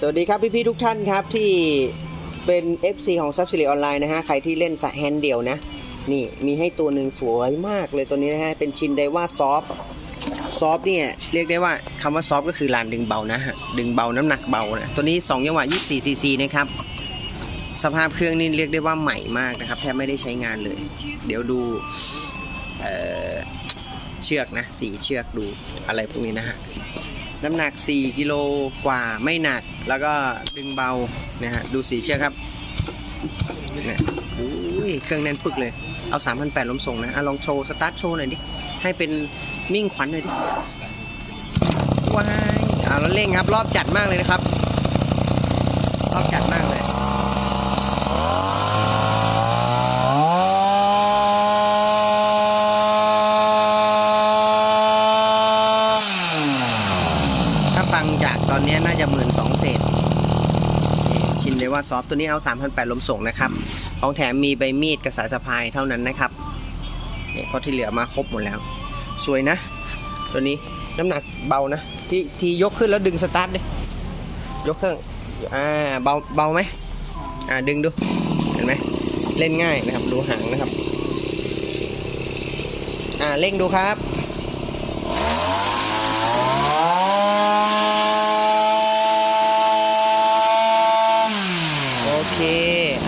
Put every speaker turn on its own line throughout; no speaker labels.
สวัสดีครับพี่ๆทุกท่านครับที่เป็น FC ของ s u b s i d i ออนไลน์นะฮะ ใครที่เล่นสายแฮนด์เดียวนะ นี่มีให้ตัวหนึ่งสวยมากเลยตัวนี้นะฮะ เป็นชินไดว่าซอฟซอฟเนี่ยเรียกได้ว่าคำว่าซอฟก็คือลานดึงเบานะฮะ ดึงเบาน้ำหนักเบานะ ตัวนี้2จังหวะ24 cc นะครับ สภาพเครื่องนี่เรียกได้ว่าใหม่มากนะครับ แทบไม่ได้ใช้งานเลย เดี๋ยวดูเเชือกนะสีเชือกดูอะไรพวกนี้นะฮะ น้ำหนัก 4 กิโลกว่าไม่หนัก แล้วก็ดึงเบานะฮะดูสีเชือกครับเนี่ยอุ้ยเครื่องแน่นปึกเลย เอา 3,800ล้มส่งนะอะลองโชว์ สตาร์ทโชว์หน่อยดิ ให้เป็นมิ่งขวัญหน่อยดิว้ายเอาแล้วเร่งครับ รอบจัดมากเลยนะครับ รอบจัดมากเลย ถ้า ฟังจากตอนนี้น่าจะหมื่นสองเศษนี่คินเลยว่าซอฟต์ตัวนี้เอา 3,800ลมส่งนะครับ ของแถมมีใบมีดกับสายสะพายเท่านั้นนะครับเนี่ยเพราะที่เหลือมาครบหมดแล้ว สวยนะ ตัวนี้น้ำหนักเบานะ ที่ที่ยกขึ้นแล้วดึงสตาร์ทดิยกเครื่องอ่าเบาเบาไหมอ่าดึงดูเห็นไหมเล่นง่ายนะครับ ดูหางนะครับ อ่าเร่งดูครับ โอเค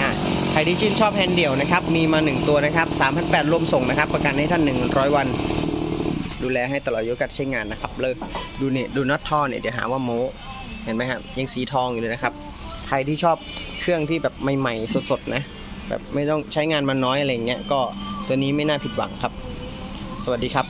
อะใครที่ชื่นชอบแฮนด์เดี่ยวนะครับ มีมา 1 ตัวนะครับ3,800รวมส่งนะครับ ประกันให้ท่าน 100 วัน ดูแลให้ตลอดอายุการใช้งานนะครับเลิกดูเนี่ยดูน็อตท่อเนี่ยเดี๋ยวหาว่าโม้เห็นไหมครับยังสีทองอยู่เลยนะครับ ใครที่ชอบเครื่องที่แบบใหม่ๆสดๆนะแบบไม่ต้องใช้งานมาน้อยอะไรเงี้ยก็ตัวนี้ไม่น่าผิดหวังครับ สวัสดีครับ